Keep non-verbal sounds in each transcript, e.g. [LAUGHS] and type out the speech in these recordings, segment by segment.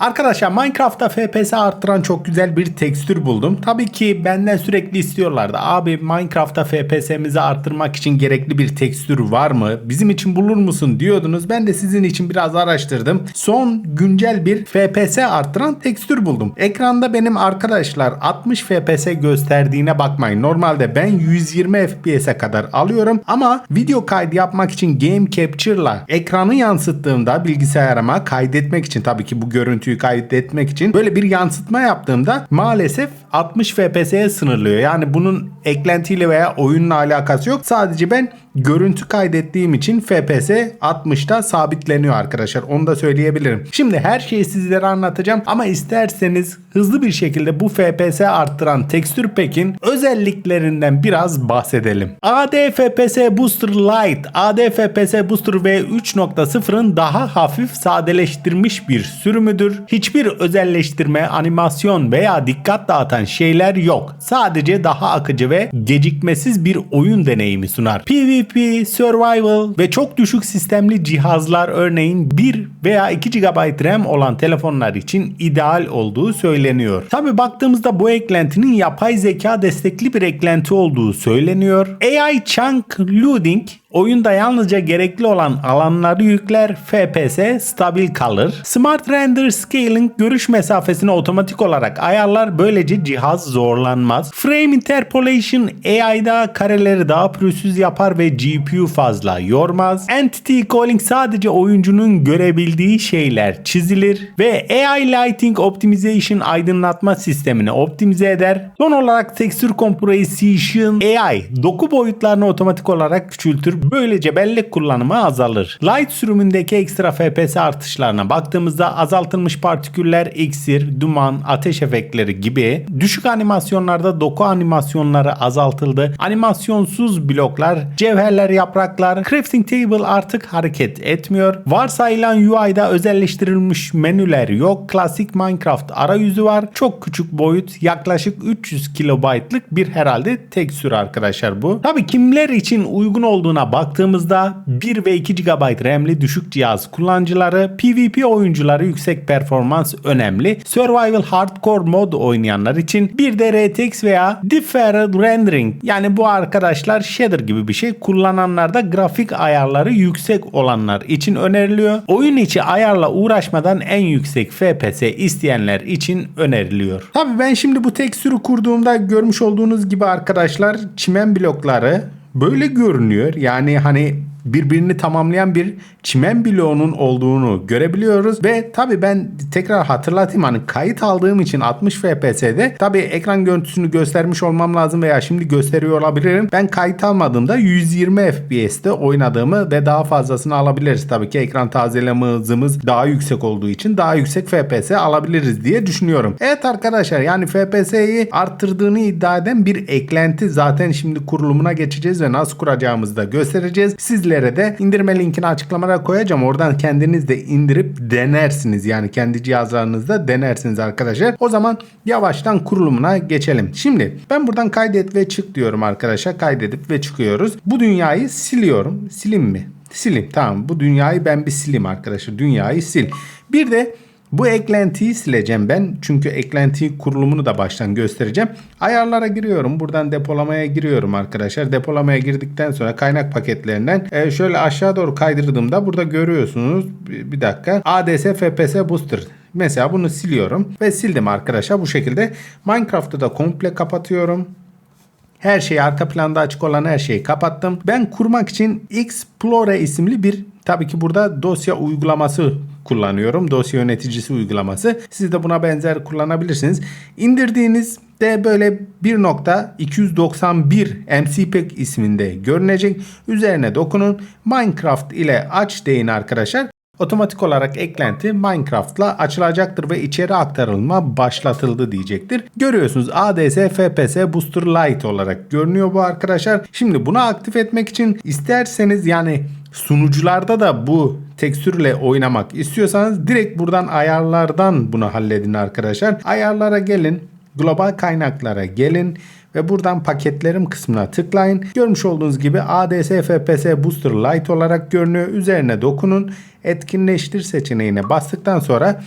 Arkadaşlar Minecraft'ta FPS arttıran çok güzel bir tekstür buldum. Tabii ki benden sürekli istiyorlardı. Abi Minecraft'ta FPS'mizi arttırmak için gerekli bir tekstür var mı? Bizim için bulur musun diyordunuz. Ben de sizin için biraz araştırdım. Son güncel bir FPS arttıran tekstür buldum. Ekranda benim arkadaşlar 60 FPS gösterdiğine bakmayın. Normalde ben 120 FPS'e kadar alıyorum ama video kaydı yapmak için Game Capture'la ekranı yansıttığımda bilgisayarıma kaydetmek için tabii ki bu görüntüyü kaydetmek için böyle bir yansıtma yaptığımda maalesef 60 FPS'ye sınırlıyor. Yani bunun eklentiyle veya oyunla alakası yok. Sadece ben görüntü kaydettiğim için FPS 60'ta sabitleniyor arkadaşlar. Onu da söyleyebilirim. Şimdi her şeyi sizlere anlatacağım ama isterseniz hızlı bir şekilde bu FPS arttıran Texture Pack'in özelliklerinden biraz bahsedelim. AD FPS Booster Lite, AD FPS Booster V3.0'ın daha hafif sadeleştirilmiş bir sürümüdür. Hiçbir özelleştirme, animasyon veya dikkat dağıtan şeyler yok. Sadece daha akıcı ve gecikmesiz bir oyun deneyimi sunar. PvP, Survival ve çok düşük sistemli cihazlar örneğin 1 veya 2 GB RAM olan telefonlar için ideal olduğu söyleniyor. Tabi baktığımızda bu eklentinin yapay zeka destekli bir eklenti olduğu söyleniyor. AI Chunk Loading Oyunda yalnızca gerekli olan alanları yükler, FPS stabil kalır. Smart Render Scaling görüş mesafesini otomatik olarak ayarlar, böylece cihaz zorlanmaz. Frame Interpolation AI'da kareleri daha pürüzsüz yapar ve GPU fazla yormaz. Entity Calling sadece oyuncunun görebildiği şeyler çizilir ve AI Lighting Optimization aydınlatma sistemini optimize eder. Son olarak Texture Compression AI doku boyutlarını otomatik olarak küçültür. Böylece bellek kullanımı azalır. Light sürümündeki ekstra FPS artışlarına baktığımızda azaltılmış partiküller, iksir, duman, ateş efektleri gibi düşük animasyonlarda doku animasyonları azaltıldı. Animasyonsuz bloklar, cevherler, yapraklar, crafting table artık hareket etmiyor. Varsayılan UI'da özelleştirilmiş menüler yok. Klasik Minecraft arayüzü var. Çok küçük boyut yaklaşık 300 kilobaytlık bir herhalde tekstür arkadaşlar bu. Tabi kimler için uygun olduğuna baktığımızda 1 ve 2 GB RAM'li düşük cihaz kullanıcıları, PvP oyuncuları yüksek performans önemli. Survival Hardcore mod oynayanlar için bir de RTX veya Different Rendering yani bu arkadaşlar shader gibi bir şey kullananlarda grafik ayarları yüksek olanlar için öneriliyor. Oyun içi ayarla uğraşmadan en yüksek FPS isteyenler için öneriliyor. Tabi ben şimdi bu tekstürü kurduğumda görmüş olduğunuz gibi arkadaşlar çimen blokları böyle görünüyor. Yani hani birbirini tamamlayan bir çimen bloğunun olduğunu görebiliyoruz ve tabi ben tekrar hatırlatayım hani kayıt aldığım için 60 FPS'de tabi ekran görüntüsünü göstermiş olmam lazım veya şimdi gösteriyor olabilirim. Ben kayıt almadığımda 120 FPS'te oynadığımı ve daha fazlasını alabiliriz. Tabii ki ekran tazeleme hızımız daha yüksek olduğu için daha yüksek FPS alabiliriz diye düşünüyorum. Evet arkadaşlar yani FPS'yi arttırdığını iddia eden bir eklenti zaten şimdi kurulumuna geçeceğiz ve nasıl kuracağımızı da göstereceğiz. Sizlere de indirme linkini açıklamalara koyacağım. Oradan kendiniz de indirip denersiniz. Yani kendi cihazlarınızda denersiniz arkadaşlar. O zaman yavaştan kurulumuna geçelim. Şimdi ben buradan kaydet ve çık diyorum arkadaşlar. Kaydedip ve çıkıyoruz. Bu dünyayı siliyorum. Silim mi? Sileyim. Tamam. Bu dünyayı ben bir sileyim arkadaşlar. Dünyayı sil. Bir de bu eklentiyi sileceğim ben. Çünkü eklenti kurulumunu da baştan göstereceğim. Ayarlara giriyorum. Buradan depolamaya giriyorum arkadaşlar. Depolamaya girdikten sonra kaynak paketlerinden e, şöyle aşağı doğru kaydırdığımda burada görüyorsunuz. Bir, dakika. ADS FPS Booster. Mesela bunu siliyorum ve sildim arkadaşlar bu şekilde. Minecraft'ı da komple kapatıyorum. Her şeyi arka planda açık olan her şeyi kapattım. Ben kurmak için Explore isimli bir tabii ki burada dosya uygulaması kullanıyorum. Dosya yöneticisi uygulaması. Siz de buna benzer kullanabilirsiniz. İndirdiğiniz de böyle 1.291 MCPEG isminde görünecek. Üzerine dokunun. Minecraft ile aç deyin arkadaşlar. Otomatik olarak eklenti Minecraft'la açılacaktır ve içeri aktarılma başlatıldı diyecektir. Görüyorsunuz ADS FPS Booster Lite olarak görünüyor bu arkadaşlar. Şimdi bunu aktif etmek için isterseniz yani sunucularda da bu tekstürle oynamak istiyorsanız direkt buradan ayarlardan bunu halledin arkadaşlar. Ayarlara gelin. Global kaynaklara gelin ve buradan paketlerim kısmına tıklayın. Görmüş olduğunuz gibi ADS FPS Booster Lite olarak görünüyor. Üzerine dokunun. Etkinleştir seçeneğine bastıktan sonra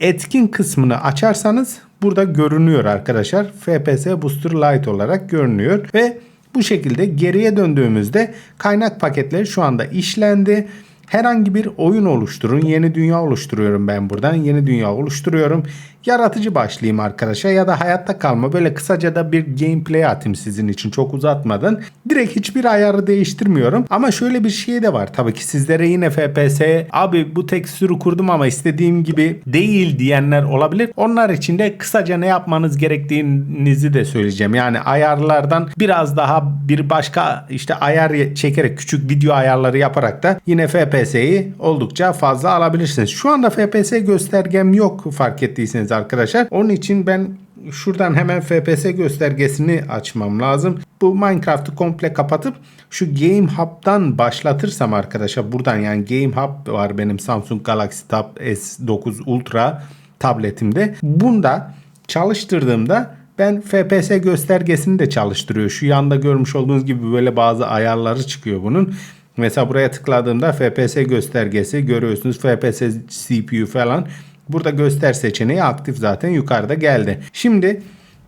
etkin kısmını açarsanız burada görünüyor arkadaşlar. FPS Booster Lite olarak görünüyor ve bu şekilde geriye döndüğümüzde kaynak paketleri şu anda işlendi. Herhangi bir oyun oluşturun. Yeni dünya oluşturuyorum ben buradan. Yeni dünya oluşturuyorum. Yaratıcı başlayayım arkadaşlar ya da hayatta kalma. Böyle kısaca da bir gameplay atayım sizin için çok uzatmadan. Direkt hiçbir ayarı değiştirmiyorum. Ama şöyle bir şey de var. Tabii ki sizlere yine FPS abi bu tekstürü kurdum ama istediğim gibi değil diyenler olabilir. Onlar için de kısaca ne yapmanız gerektiğinizi de söyleyeceğim. Yani ayarlardan biraz daha bir başka işte ayar çekerek küçük video ayarları yaparak da yine FPS'yi oldukça fazla alabilirsiniz. Şu anda FPS göstergem yok fark ettiyseniz arkadaşlar. Onun için ben şuradan hemen FPS göstergesini açmam lazım. Bu Minecraft'ı komple kapatıp şu Game Hub'dan başlatırsam arkadaşlar buradan yani Game Hub var benim Samsung Galaxy Tab S9 Ultra tabletimde. Bunda çalıştırdığımda ben FPS göstergesini de çalıştırıyor. Şu yanda görmüş olduğunuz gibi böyle bazı ayarları çıkıyor bunun. Mesela buraya tıkladığımda FPS göstergesi görüyorsunuz. FPS CPU falan. Burada göster seçeneği aktif zaten yukarıda geldi. Şimdi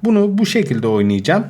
bunu bu şekilde oynayacağım.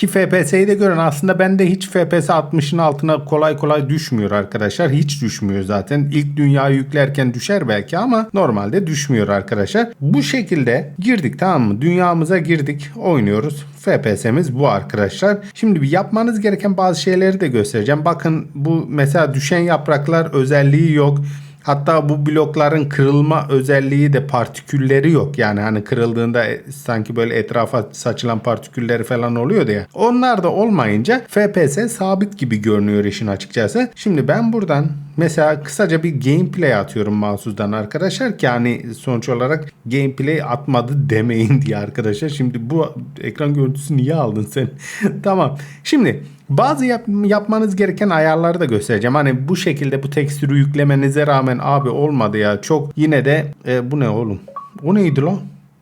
Ki FPS'yi de görün aslında bende hiç FPS 60'ın altına kolay kolay düşmüyor arkadaşlar. Hiç düşmüyor zaten. İlk dünyayı yüklerken düşer belki ama normalde düşmüyor arkadaşlar. Bu şekilde girdik tamam mı? Dünyamıza girdik oynuyoruz. FPS'miz bu arkadaşlar. Şimdi bir yapmanız gereken bazı şeyleri de göstereceğim. Bakın bu mesela düşen yapraklar özelliği yok. Hatta bu blokların kırılma özelliği de partikülleri yok. Yani hani kırıldığında sanki böyle etrafa saçılan partikülleri falan oluyor ya. Onlar da olmayınca FPS sabit gibi görünüyor işin açıkçası. Şimdi ben buradan mesela kısaca bir gameplay atıyorum mahsusdan arkadaşlar ki hani sonuç olarak gameplay atmadı demeyin diye arkadaşlar. Şimdi bu ekran görüntüsü niye aldın sen? [LAUGHS] tamam. Şimdi bazı yap, yapmanız gereken ayarları da göstereceğim. Hani bu şekilde bu tekstürü yüklemenize rağmen abi olmadı ya. Çok yine de e, bu ne oğlum? O neydi lan?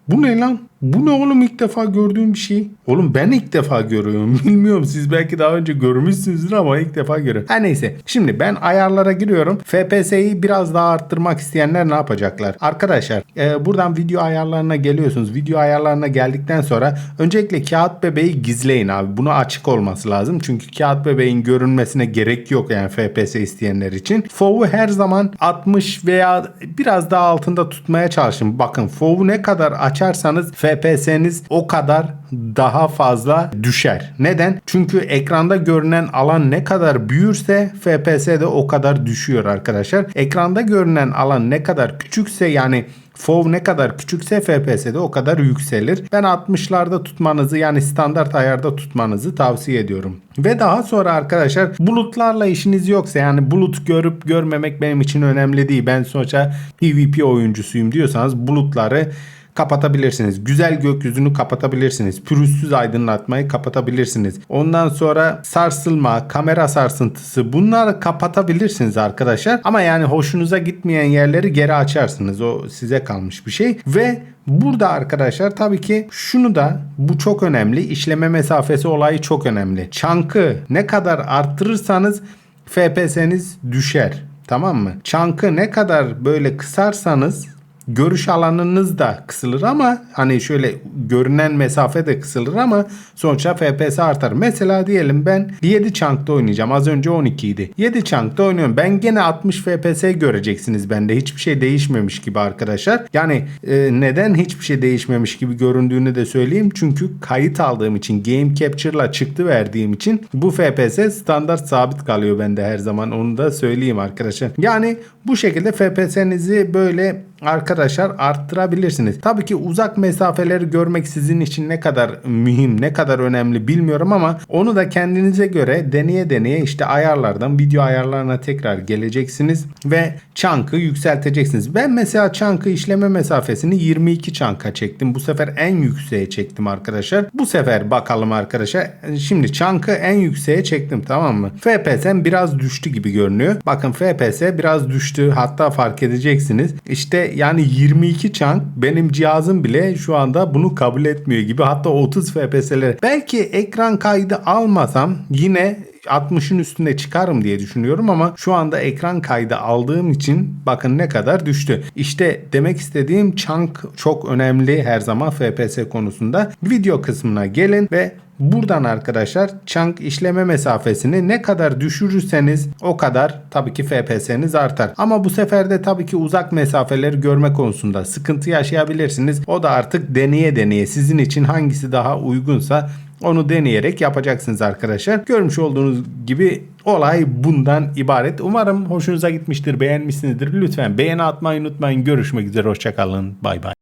Bu ne lan? Bu ne oğlum ilk defa gördüğüm bir şey. Oğlum ben ilk defa görüyorum. [LAUGHS] Bilmiyorum siz belki daha önce görmüşsünüzdür ama ilk defa görüyorum. Her neyse. Şimdi ben ayarlara giriyorum. FPS'yi biraz daha arttırmak isteyenler ne yapacaklar? Arkadaşlar e, buradan video ayarlarına geliyorsunuz. Video ayarlarına geldikten sonra öncelikle kağıt bebeği gizleyin abi. Bunu açık olması lazım. Çünkü kağıt bebeğin görünmesine gerek yok yani FPS isteyenler için. FOV'u her zaman 60 veya biraz daha altında tutmaya çalışın. Bakın FOV'u ne kadar açarsanız FPS'niz o kadar daha fazla düşer. Neden? Çünkü ekranda görünen alan ne kadar büyürse FPS de o kadar düşüyor arkadaşlar. Ekranda görünen alan ne kadar küçükse yani FOV ne kadar küçükse FPS de o kadar yükselir. Ben 60'larda tutmanızı yani standart ayarda tutmanızı tavsiye ediyorum. Ve daha sonra arkadaşlar bulutlarla işiniz yoksa yani bulut görüp görmemek benim için önemli değil. Ben sonuçta PvP oyuncusuyum diyorsanız bulutları kapatabilirsiniz. Güzel gökyüzünü kapatabilirsiniz. Pürüzsüz aydınlatmayı kapatabilirsiniz. Ondan sonra sarsılma, kamera sarsıntısı bunları kapatabilirsiniz arkadaşlar. Ama yani hoşunuza gitmeyen yerleri geri açarsınız. O size kalmış bir şey. Ve Burada arkadaşlar tabii ki şunu da bu çok önemli. İşleme mesafesi olayı çok önemli. Çankı ne kadar arttırırsanız FPS'niz düşer. Tamam mı? Çankı ne kadar böyle kısarsanız görüş alanınız da kısılır ama hani şöyle görünen mesafe de kısılır ama sonuçta FPS artar. Mesela diyelim ben 7 chunk'ta oynayacağım. Az önce 12 idi. 7 chunk'ta oynuyorum. Ben gene 60 FPS göreceksiniz bende. Hiçbir şey değişmemiş gibi arkadaşlar. Yani e, neden hiçbir şey değişmemiş gibi göründüğünü de söyleyeyim. Çünkü kayıt aldığım için Game Capture'la çıktı verdiğim için bu FPS standart sabit kalıyor bende her zaman. Onu da söyleyeyim arkadaşlar. Yani bu şekilde FPS'nizi böyle arkadaşlar arttırabilirsiniz. Tabii ki uzak mesafeleri görmek sizin için ne kadar mühim, ne kadar önemli bilmiyorum ama onu da kendinize göre deneye deneye işte ayarlardan video ayarlarına tekrar geleceksiniz ve chunk'ı yükselteceksiniz. Ben mesela chunk'ı işleme mesafesini 22 chunk'a çektim. Bu sefer en yükseğe çektim arkadaşlar. Bu sefer bakalım arkadaşlar. Şimdi chunk'ı en yükseğe çektim tamam mı? FPS'm biraz düştü gibi görünüyor. Bakın FPS biraz düştü. Hatta fark edeceksiniz. İşte yani 22 chunk benim cihazım bile şu anda bunu kabul etmiyor gibi. Hatta 30 FPS'lere. Belki ekran kaydı almasam yine 60'ın üstüne çıkarım diye düşünüyorum ama şu anda ekran kaydı aldığım için bakın ne kadar düştü. İşte demek istediğim chunk çok önemli her zaman FPS konusunda. Video kısmına gelin ve Buradan arkadaşlar chunk işleme mesafesini ne kadar düşürürseniz o kadar tabii ki FPS'niz artar. Ama bu sefer de tabii ki uzak mesafeleri görme konusunda sıkıntı yaşayabilirsiniz. O da artık deneye deneye sizin için hangisi daha uygunsa onu deneyerek yapacaksınız arkadaşlar. Görmüş olduğunuz gibi olay bundan ibaret. Umarım hoşunuza gitmiştir, beğenmişsinizdir. Lütfen beğeni atmayı unutmayın. Görüşmek üzere, hoşçakalın. Bay bay.